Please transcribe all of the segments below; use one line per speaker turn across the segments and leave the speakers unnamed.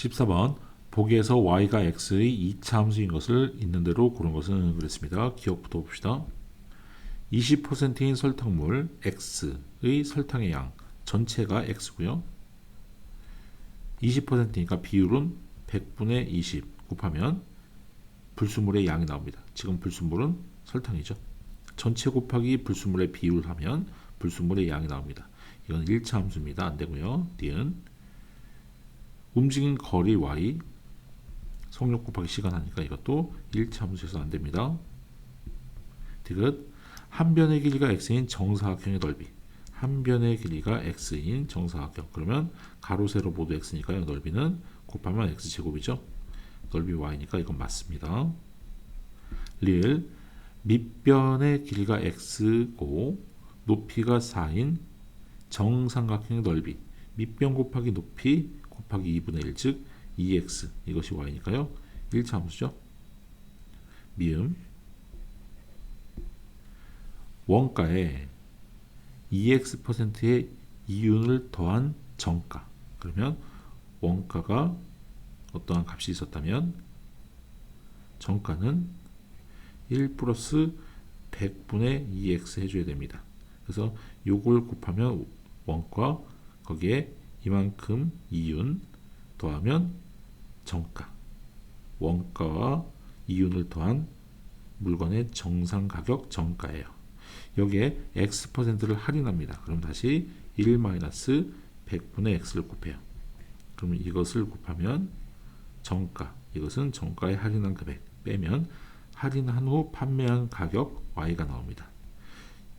14번 보기에서 y가 x의 2차 함수인 것을 있는 대로 고른 것은 그랬습니다. 기억부터 봅시다. 20%인 설탕물 x의 설탕의 양 전체가 x고요. 20%니까 비율은 100분의 20 곱하면 불순물의 양이 나옵니다. 지금 불순물은 설탕이죠. 전체 곱하기 불순물의 비율 하면 불순물의 양이 나옵니다. 이건 1차 함수입니다. 안 되고요. 니은 움직인 거리 y 속력 곱하기 시간 하니까 이것도 1차 함수에서 안 됩니다. 디귿 한 변의 길이가 x인 정사각형의 넓이 한 변의 길이가 x인 정사각형 그러면 가로 세로 모두 x니까요. 넓이는 곱하면 x제곱이죠. 넓이 y니까 이건 맞습니다. 리을 밑변의 길이가 x고 높이가 4인 정삼각형의 넓이 밑변 곱하기 높이 곱하기 2분의 1, 즉 2x 이것이 y니까요. 1차 함수죠. 미음 원가에 2x%의 이윤을 더한 정가 그러면 원가가 어떠한 값이 있었다면 정가는 1 플러스 100분의 2x 해줘야 됩니다. 그래서 요걸 곱하면 원가 거기에 이만큼 이윤 더하면 정가 원가와 이윤을 더한 물건의 정상 가격 정가예요. 여기에 x%를 할인합니다. 그럼 다시 1 마이너스 100분의 x를 곱해요. 그러면 이것을 곱하면 정가 이것은 정가에 할인한 금액 빼면 할인한 후 판매한 가격 y가 나옵니다.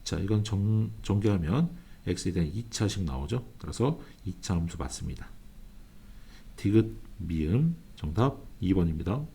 자 이건 정, 전개하면 x에 대한 2차식 나오죠. 그래서 2차 함수 맞습니다. 디귿 미음 정답 2번입니다.